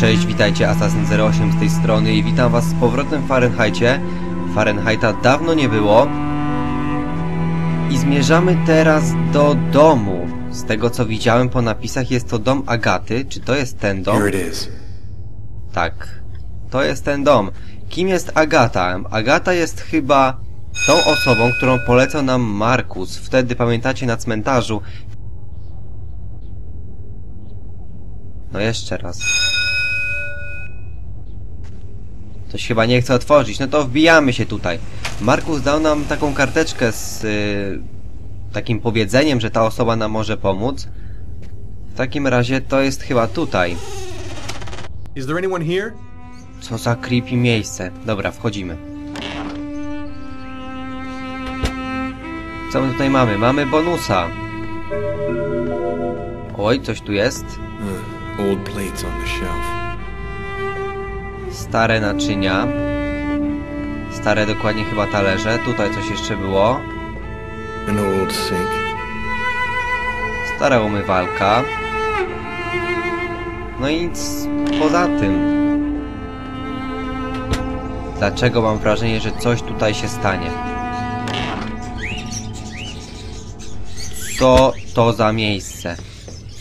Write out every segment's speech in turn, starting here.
Cześć, witajcie, Assassin08 z tej strony i witam was z powrotem w Fahrenheitie. Fahrenheita dawno nie było. I zmierzamy teraz do domu. Z tego co widziałem po napisach jest to dom Agaty. Czy to jest ten dom? Here it is. Tak. To jest ten dom. Kim jest Agata? Agata jest chyba tą osobą, którą polecał nam Markus. Wtedy, pamiętacie, na cmentarzu. No jeszcze raz. Coś chyba nie chce otworzyć. No to wbijamy się tutaj. Markus dał nam taką karteczkę z y, takim powiedzeniem, że ta osoba nam może pomóc. W takim razie to jest chyba tutaj. Is there anyone here? Co za creepy miejsce. Dobra, wchodzimy. Co my tutaj mamy? Mamy bonusa. Oj, coś tu jest. Uh, old plates on the shelf. Stare naczynia. Stare dokładnie chyba talerze. Tutaj coś jeszcze było. An old sink. Stara umywalka. No i nic poza tym. Dlaczego mam wrażenie, że coś tutaj się stanie? Co to za miejsce?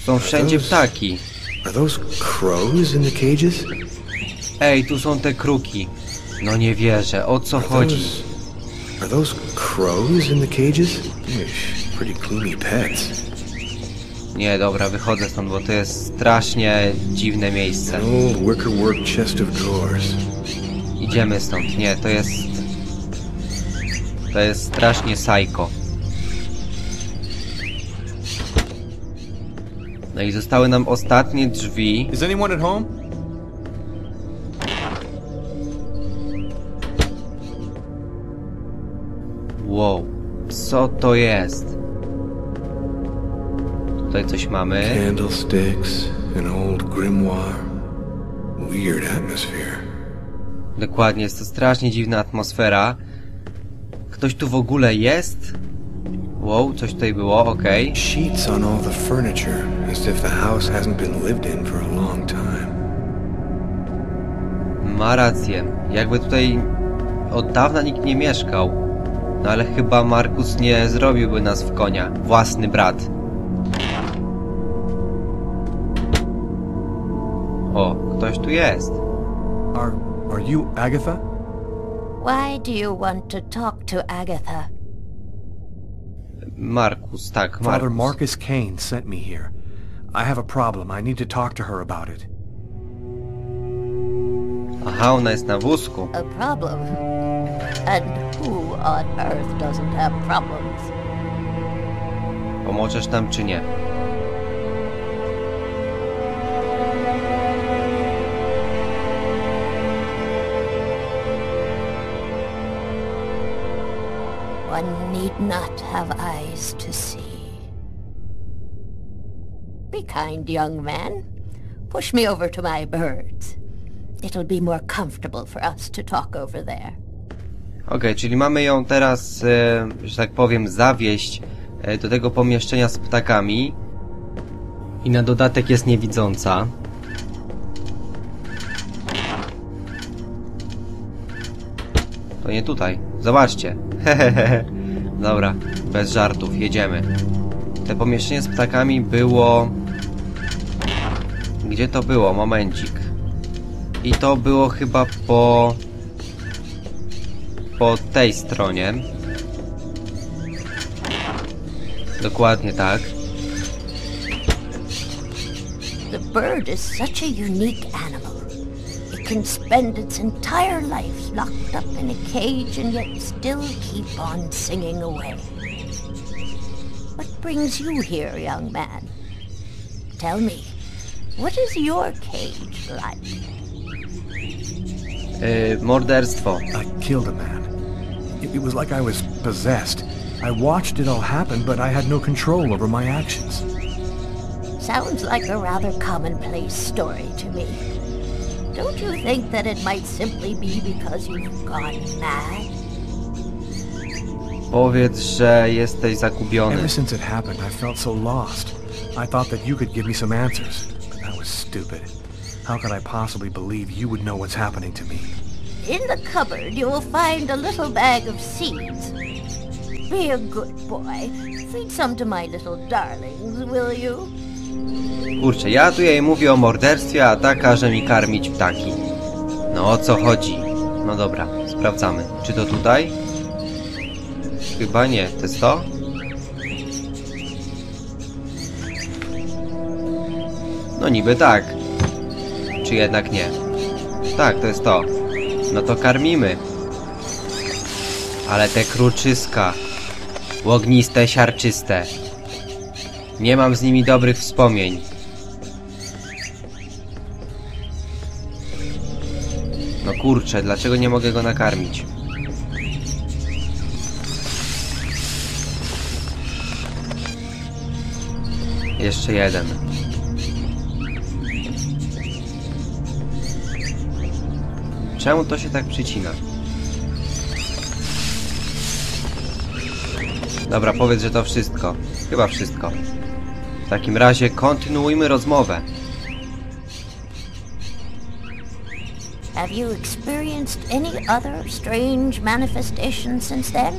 Są wszędzie ptaki. Are those crows in the cages? Ej, tu są te kruki. No nie wierzę, o co chodzi? Are those crows in the cages? Pretty gloomy pets. Nie, dobra, wychodzę stąd, bo to jest strasznie dziwne miejsce. Wickerwork chest of drawers. Idziemy stąd. Nie, to jest... To jest strasznie psycho. No i zostały nam ostatnie drzwi. Is anyone at home? Co to jest? Tutaj coś mamy. Candlesticks, an old grimoire. Weird atmosphere. Dokładnie, jest to strasznie dziwna atmosfera. Ktoś tu w ogóle jest? Wow, coś tutaj było, okej. Sheets on all the furniture, as if the house hasn't been lived in for a long time. Ma rację. Jakby tutaj od dawna nikt nie mieszkał. No ale chyba Markus nie zrobiłby nas w konia. Własny brat. O, ktoś tu jest. Are are you Agatha? Why do you want to talk to Agatha? Markus, tak, Father Markus. Marcus Kane sent me here. I have a problem. I need to talk to her about it. Aha, ona jest na wózku. A problem? And who on earth doesn't have problems? Pomożesz nam czy nie? One need not have eyes to see. Be kind, young man. Push me over to my birds. It'll be more comfortable for us to talk over there. Okej, czyli mamy ją teraz, e, że tak powiem, zawieść e, do tego pomieszczenia z ptakami. I na dodatek jest niewidząca. To nie tutaj. Zobaczcie. Hehehe. Dobra, bez żartów, jedziemy. Te pomieszczenie z ptakami było... Gdzie to było? Momencik. I to było chyba po po tej stronie. Dokładnie tak. The bird is such a unique animal. It can spend its entire life locked up in a cage and yet still keep on singing away. What brings you here, young man? Tell me, what is your cage like? Yy, morderstwo. I killed a man. It, it was like I was possessed. I watched it all happen, but I had no control over my actions. Sounds like a rather commonplace story to me. Don't you think that it might simply be because you've gone mad? Powiedz, że jesteś zagubiony. Ever since it happened, I felt so lost. I thought that you could give me some answers, but that was stupid. How could I possibly believe you would know what's happening to me? In the cupboard, you will find a little bag of seeds. Be a good boy. Feed some to my little darlings, will you? Kurczę, ja tu jej mówię o morderstwie, a ta każe mi karmić ptaki. No o co chodzi? No dobra, sprawdzamy. Czy to tutaj? Chyba nie. To jest to? No niby tak. Czy jednak nie? Tak, to jest to. No to karmimy. Ale te kruczyska. Łogniste, siarczyste. Nie mam z nimi dobrych wspomnień. No kurczę, dlaczego nie mogę go nakarmić? Jeszcze jeden. Czemu to się tak przycina? Dobra, powiedz, że to wszystko. Chyba wszystko. W takim razie kontynuujmy rozmowę. Have you experienced any other strange manifestations since then?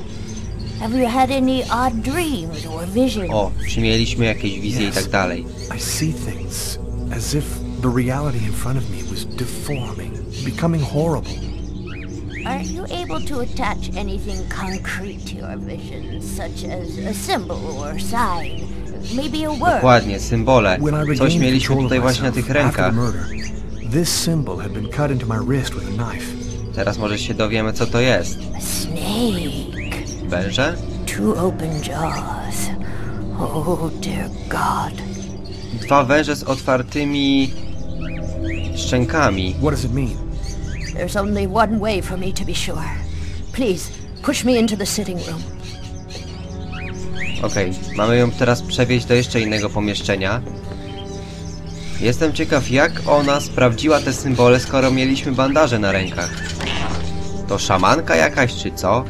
Have you had any odd dreams or visions? O, czy mieliśmy jakieś wizje i tak dalej. I see things as if the reality in front of me was deforming, becoming horrible. Are you able to attach anything concrete to your visions, such as a symbol or sign? Maybe a word? Dokładnie, symbole. When I Coś mieliśmy tutaj właśnie na tych after the rękach. murder, this symbol had been cut into my wrist with a knife. Teraz może się dowiemy, co to jest. A snake. Węże? Two open jaws. Oh, dear God. Dwa węże z otwartymi szczękami. What does it mean? There's only one way for me to be sure. Please, push me into the sitting room. Okej, mamy ją teraz przewieźć do jeszcze innego pomieszczenia. Jestem ciekaw, jak ona sprawdziła te symbole, skoro mieliśmy bandaże na rękach. To szamanka jakaś, czy co?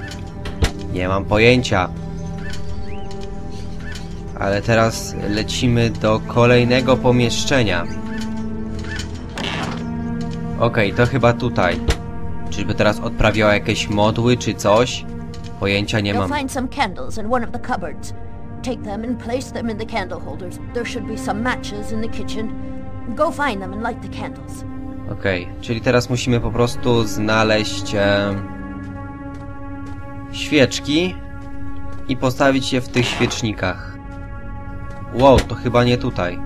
Nie mam pojęcia. Ale teraz lecimy do kolejnego pomieszczenia. Okej, to chyba tutaj. Czyżby teraz odprawiała jakieś modły, czy coś? Pojęcia nie mam. You'll find some candles in one of the cupboards. Take them and place them in the candle holders. There should be some matches in the kitchen. Go find them and light the candles. Okej, czyli teraz musimy po prostu znaleźć e, świeczki i postawić je w tych świecznikach. Wow, to chyba nie tutaj.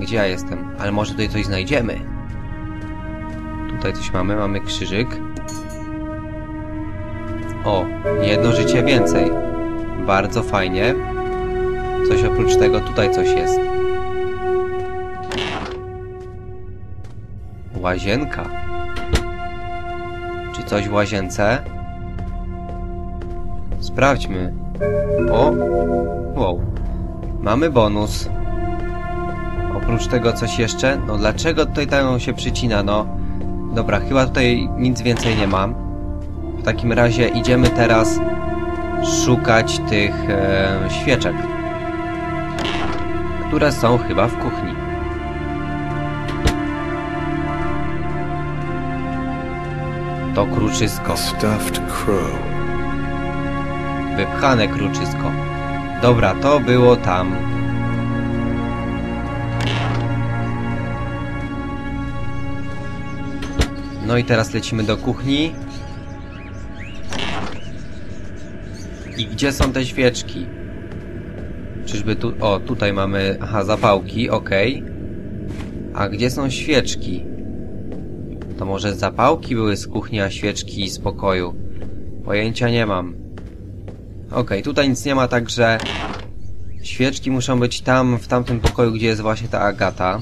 Gdzie ja jestem? Ale może tutaj coś znajdziemy. Tutaj coś mamy, mamy krzyżyk. O, jedno życie więcej. Bardzo fajnie. Coś oprócz tego, tutaj coś jest. Łazienka. Czy coś w łazience? Sprawdźmy. O! Wow. Mamy bonus. Oprócz tego coś jeszcze? No dlaczego tutaj tak się przycina? No. Dobra, chyba tutaj nic więcej nie mam. W takim razie idziemy teraz szukać tych e, świeczek. Które są chyba w kuchni. To kruczysko. Wypchane kruczysko. Dobra, to było tam. No i teraz lecimy do kuchni. I gdzie są te świeczki? Czyżby tu... O, tutaj mamy... Aha, zapałki, okej. A gdzie są świeczki? To może zapałki były z kuchni, a świeczki z pokoju? Pojęcia nie mam. Okej, tutaj nic nie ma, także... Świeczki muszą być tam, w tamtym pokoju, gdzie jest właśnie ta Agata.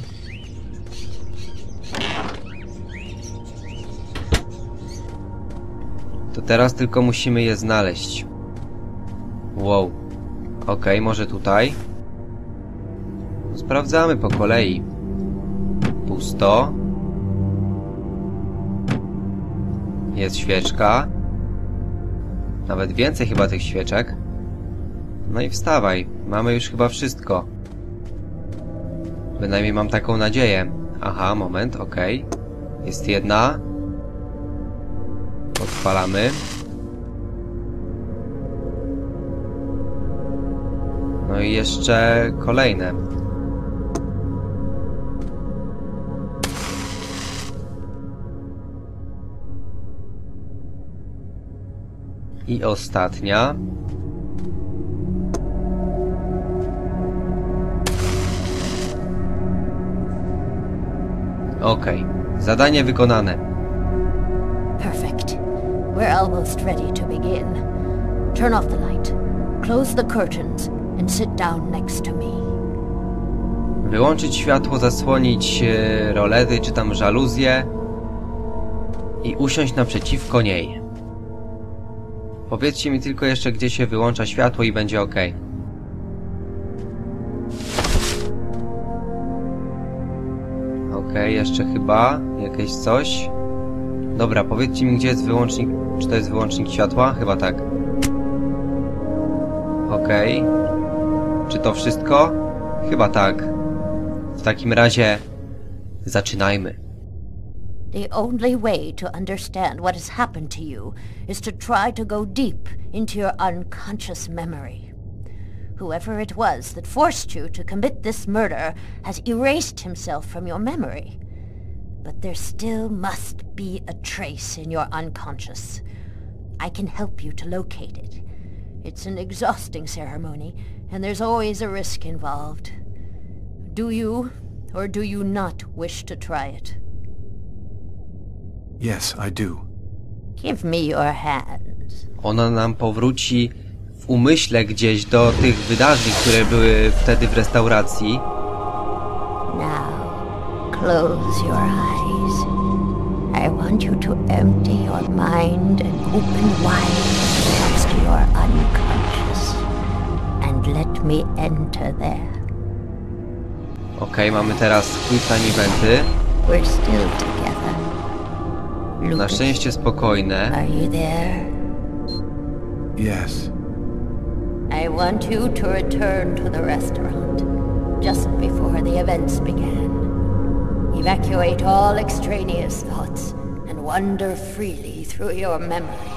Teraz tylko musimy je znaleźć. Wow. Okej, może tutaj. Sprawdzamy po kolei. Pusto. Jest świeczka. Nawet więcej chyba tych świeczek. No i wstawaj. Mamy już chyba wszystko. Bynajmniej mam taką nadzieję. Aha, moment, okej. Jest jedna. Odpalamy. No i jeszcze kolejne. I ostatnia. Okej, zadanie wykonane. Perfect. We're almost ready to begin. Turn off the light, close the curtains, and sit down next to me. Wyłączyć światło, zasłonić e, rolety czy tam żaluzję i usiąść naprzeciwko niej. Powiedzcie mi tylko jeszcze, gdzie się wyłącza światło i będzie ok. Ok, jeszcze chyba jakieś coś. Dobra, powiedzcie mi, gdzie jest wyłącznik. Czy to jest wyłącznik światła? Chyba tak. Ok. Czy to wszystko? Chyba tak. W takim razie zaczynajmy. The only way to understand what has happened to you is to try to go deep into your unconscious memory. Whoever it was that forced you to commit this murder has erased himself from your memory. But there still must be a trace in your unconscious. I can help you to locate it. It's an exhausting ceremony, and there's always a risk involved. Do you, or do you not wish to try it? Yes, I do. Give me your hand. Ona nam powróci w umyśle gdzieś do tych wydarzeń, które były wtedy w restauracji. Now, close your eyes. I want you to empty your mind and open wide perhaps to your unconscious. And let me enter there. Okej, mamy teraz quick time eventy. We're still together. Na Lucas, szczęście spokojne. are you there? Yes. I want you to return to the restaurant just before the events began. Evacuate all extraneous thoughts and wander freely through your memory.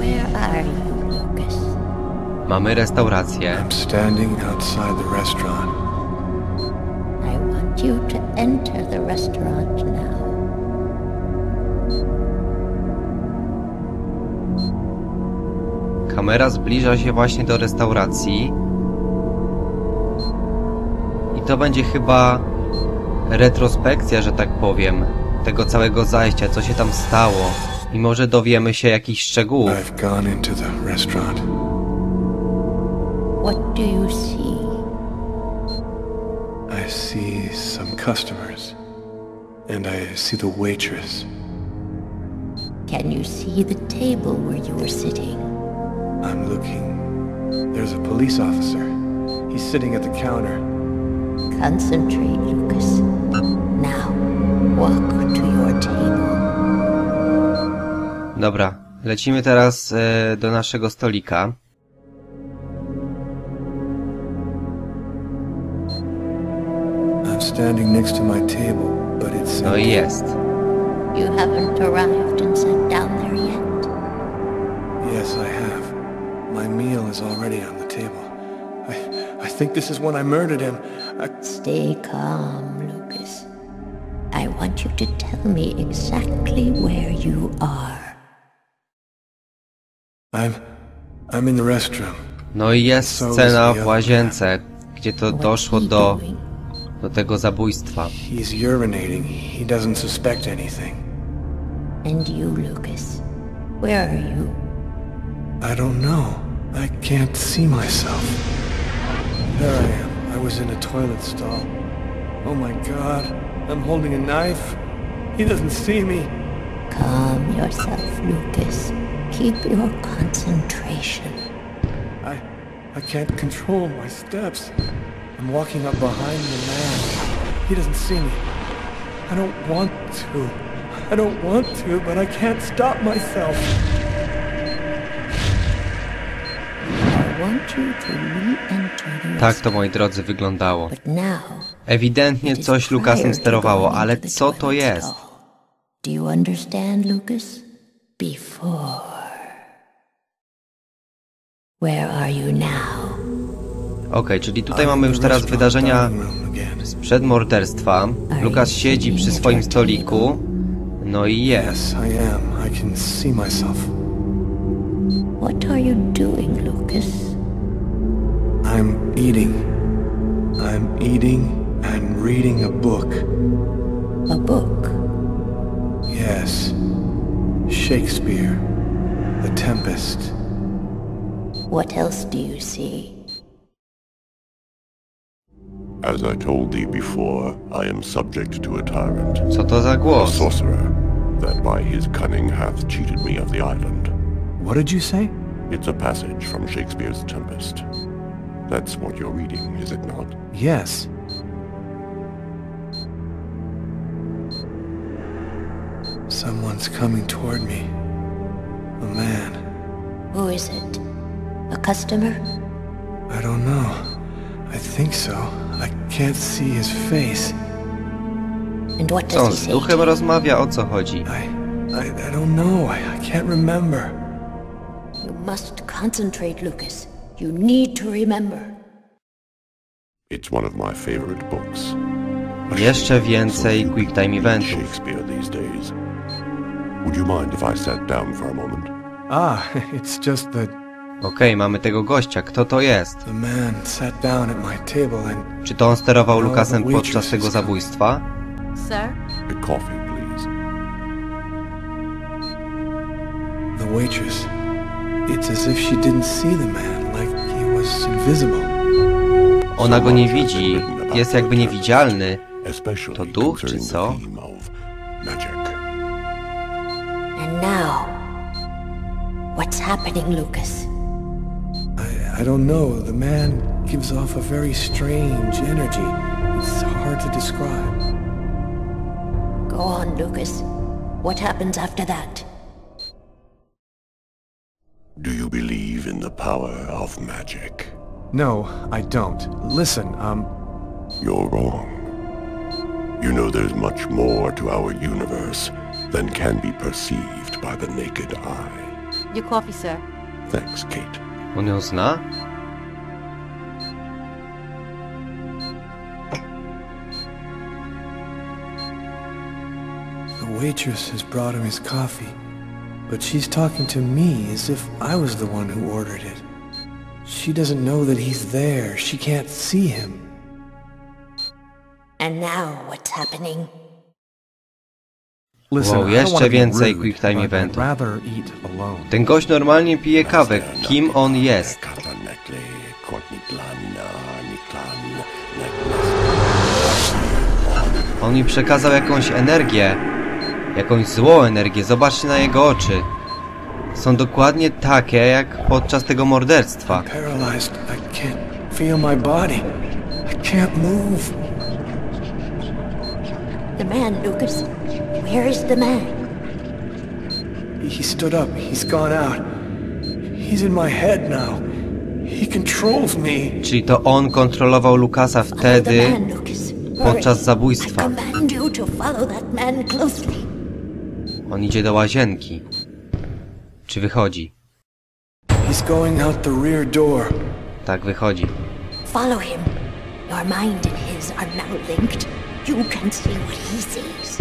Where are you, Lucas? Mamy restaurację. I'm standing outside the restaurant. I want you to enter the restaurant now. Kamera zbliża się właśnie do restauracji. I to będzie chyba retrospekcja, że tak powiem, tego całego zajścia, co się tam stało. I może dowiemy się jakichś szczegółów. I've gone into the restaurant. What do you see? I see some customers. And I see the waitress. Can you see the table where you were sitting? I'm looking. There's a police officer. He's sitting at the counter. Concentrate, Lucas. Now, walk to your table. Dobra, lecimy teraz e, do naszego stolika. I'm standing next to my table, but it's No i empty. jest. You haven't arrived and sat down there yet. Meal is already on the table. I, I think this is when I murdered him. I, Stay calm, Lucas. I want you to tell me exactly where you are. I'm, I'm in the restroom. No i jest So scena w łazience, gdzie to What's doszło do, do tego zabójstwa. He's urinating. He doesn't suspect anything. And you, Lucas. Where are you? I don't know. I can't see myself. There I am. I was in a toilet stall. Oh my god. I'm holding a knife. He doesn't see me. Calm yourself, Lucas. Keep your concentration. I I can't control my steps. I'm walking up behind the man. He doesn't see me. I don't want to. I don't want to, but I can't stop myself. Tak to, moi drodzy, wyglądało. But now, Ewidentnie coś Lukasem sterowało, ale co to jest? stall. Do you understand, Lucas? Before. Where are you now? Okej, czyli tutaj mamy już teraz wydarzenia sprzed morderstwa. Lukas siedzi przy swoim stoliku. No i jest. Yes, I am. I can see myself. What are you doing, Lucas? I'm eating. I'm eating I'm reading a book. A book. Yes. Shakespeare. The Tempest. What else do you see? As I told thee before, I am subject to a tyrant, Co to za a sorcerer, that by his cunning hath cheated me of the island. What did you say? It's a passage from Shakespeare's Tempest. That's what you're reading, is it not? Yes. Someone's coming toward me. A man. Who is it? A customer? I don't know. I think so. I can't see his face. And what Co on does he z say? duchem to you? rozmawia? O co chodzi? I, I, I don't know. I, I can't remember. You must concentrate, Lucas. You need to remember. It's one of my favorite books. Jeszcze więcej quick time eventów. Shakespeare these days. Would you mind if I sat down for a moment? Ah, it's just that Okej, mamy tego gościa. Kto to jest? the man sat down at my table and Czy to on sterował Lukasem podczas tego zabójstwa? Sir? A coffee, please. the waitress. It's as if she didn't see the man, Ona go nie widzi. Jest jakby niewidzialny. To duch, czy co? the theme of magic. And now, what's happening, Lucas? I, I don't know. The man gives off a very strange energy. It's hard to describe. Go on, Lucas. What happens after that? Do you believe in the power of magic? No, I don't. Listen, um, You're wrong. You know there's much more to our universe than can be perceived by the naked eye. Your coffee, sir. Thanks, Kate. On ją zna? the waitress has brought him his coffee, but she's talking to me as if I was the one who ordered it. She doesn't know that he's there. She can't see him. And now, what's happening? Listen, Wow, jeszcze więcej rude, quick time but I'd eventów. rather eat alone. Ten gość normalnie pije kawę. Kim on jest? On mi przekazał jakąś energię. Jakąś złą energię. Zobaczcie na jego oczy. Są dokładnie takie jak podczas tego morderstwa. The man, Lucas. Where is the man? He stood up. He's gone out. He's in my head now. He controls me. Czyli to on kontrolował Lukasa wtedy, podczas zabójstwa. I command you to follow that man closely. On idzie do łazienki. Czy wychodzi? He's going out the rear door. Tak, wychodzi. Follow him. Your mind and his are now linked. You can see what he sees.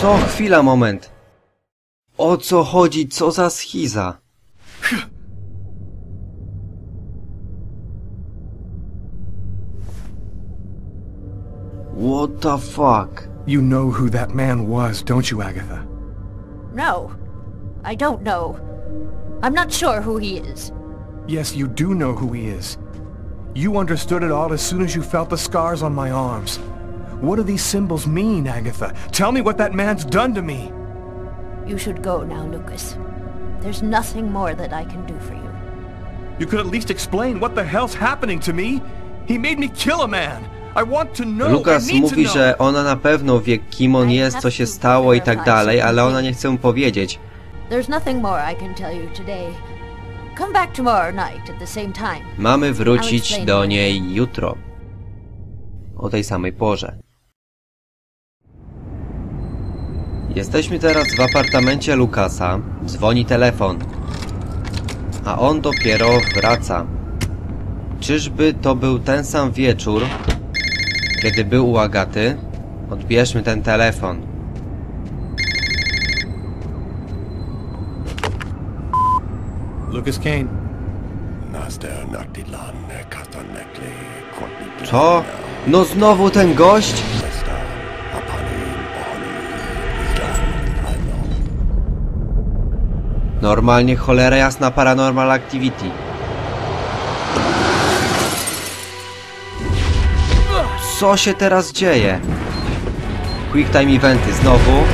Co? Chwila, moment. O co chodzi? Co za schiza? What the fuck? You know who that man was, don't you, Agatha? No. I don't know. I'm not sure who he is. Yes, you do know who he is. You understood it all as soon as you felt the scars on my arms. What do these symbols mean, Agatha? Tell me what that man's done to me. You should go now, Lucas. There's nothing more that I can do for you. You could at least explain what the hell's happening to me. He made me kill a man. I want to know. Lukas mówi, że ona na pewno wie kim on jest, co się stało i tak dalej, ale ona nie chce mu powiedzieć. There's nothing more I can tell you today. Come back tomorrow night at the same time. Mamy wrócić do niej jutro. O tej samej porze. Jesteśmy teraz w apartamencie Lukasa. Dzwoni telefon. A on dopiero wraca. Czyżby to był ten sam wieczór, kiedy był u Agaty? Odbierzmy ten telefon. Lucas Kane. Co? No znowu ten gość? Normalnie cholera jasna Paranormal Activity. Co się teraz dzieje? Quick time eventy znowu.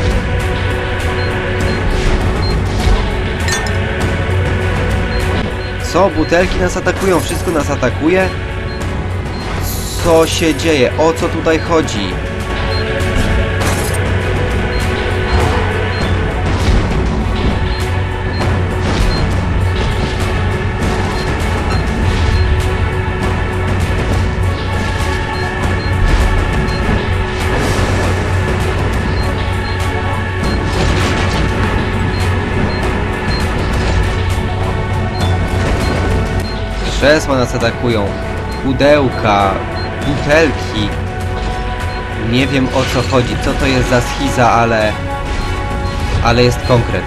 Co? Butelki nas atakują? Wszystko nas atakuje? Co się dzieje? O co tutaj chodzi? Krzesła nas atakują. Pudełka, butelki. Nie wiem o co chodzi, co to jest za schiza, ale... Ale jest konkret.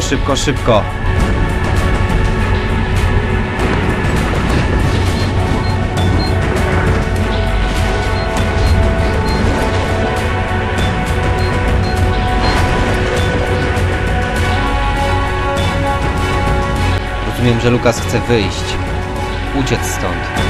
Szybko, szybko, szybko. Rozumiem, że Lukas chce wyjść. Uciec stąd.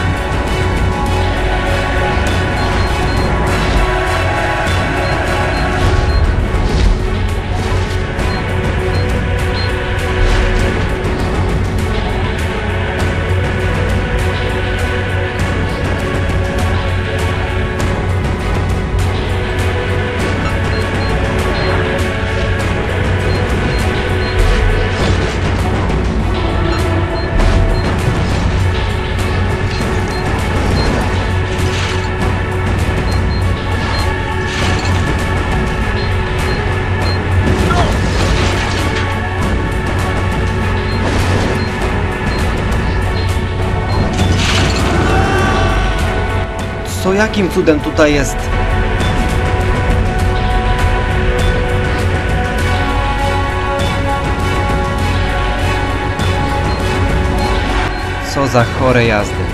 Co jakim cudem tutaj jest? Co za chore jazdy.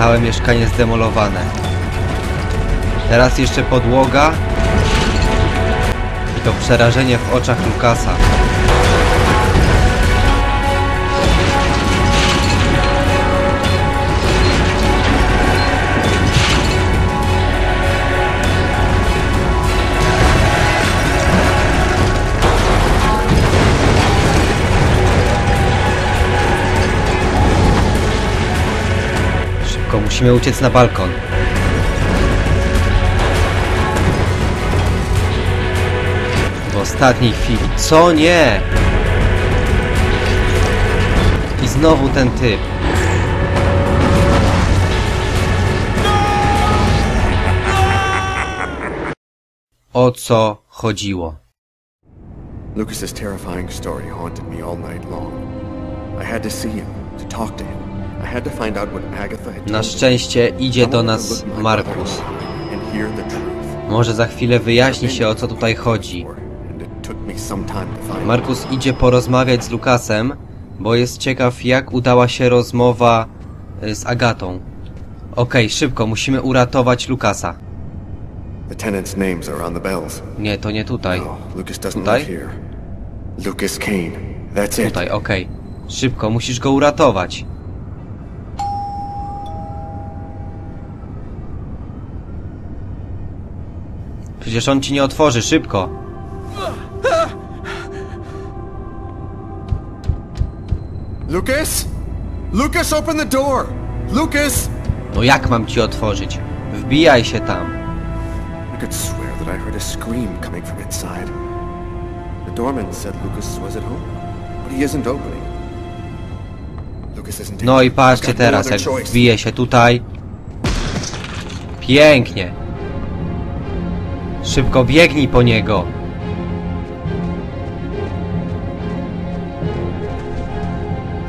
Całe mieszkanie zdemolowane. Teraz jeszcze podłoga. I to przerażenie w oczach Lukasa. Musimy uciec na balkon. W ostatniej chwili. Co nie? I znowu ten typ. O co chodziło? Lucas's terrifying story haunted me all night long. I had to see him, to talk to him. Na szczęście idzie do nas Markus. Może za chwilę wyjaśni się o co tutaj chodzi. Markus idzie porozmawiać z Lukasem, bo jest ciekaw jak udała się rozmowa y, z Agatą. Okej, szybko, musimy uratować Lukasa. Nie, to nie tutaj. No, Tutaj? live here. Lucas Kane. That's it. Tutaj, okej. Szybko, musisz go uratować. Przecież on ci nie otworzy, szybko. Lucas? Lucas, open the door! Lucas! No jak mam ci otworzyć? Wbijaj się tam. I could swear that I heard a scream coming from inside. The doorman said Lucas was at home, but he isn't opening. Lucas isn't No i patrzcie no teraz, jak wbije się tutaj. Pięknie. Szybko biegnij po niego.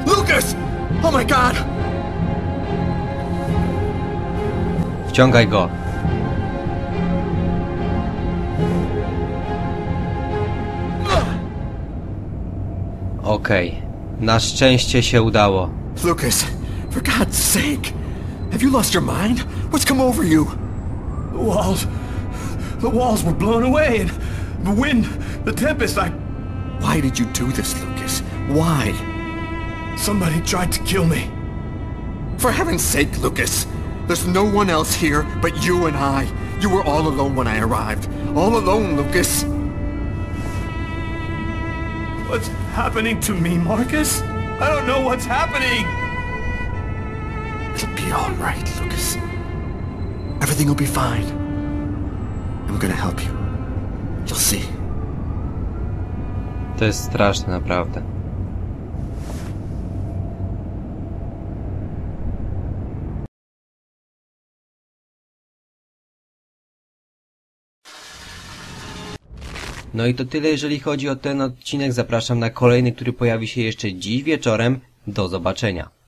Lucas! Oh my god! Wciągaj go. Okej. Na szczęście się udało. Lucas, for God's sake! Have you lost your mind? What's come over you? Walls... The walls were blown away, and the wind, the tempest, I... Why did you do this, Lucas? Why? Somebody tried to kill me. For heaven's sake, Lucas! There's no one else here but you and I. You were all alone when I arrived. All alone, Lucas. What's happening to me, Marcus? I don't know what's happening! It'll be all right, Lucas. Everything will be fine. I'm gonna help you. You'll see. To jest straszne, naprawdę. No i to tyle, jeżeli chodzi o ten odcinek. Zapraszam na kolejny, który pojawi się jeszcze dziś wieczorem. Do zobaczenia.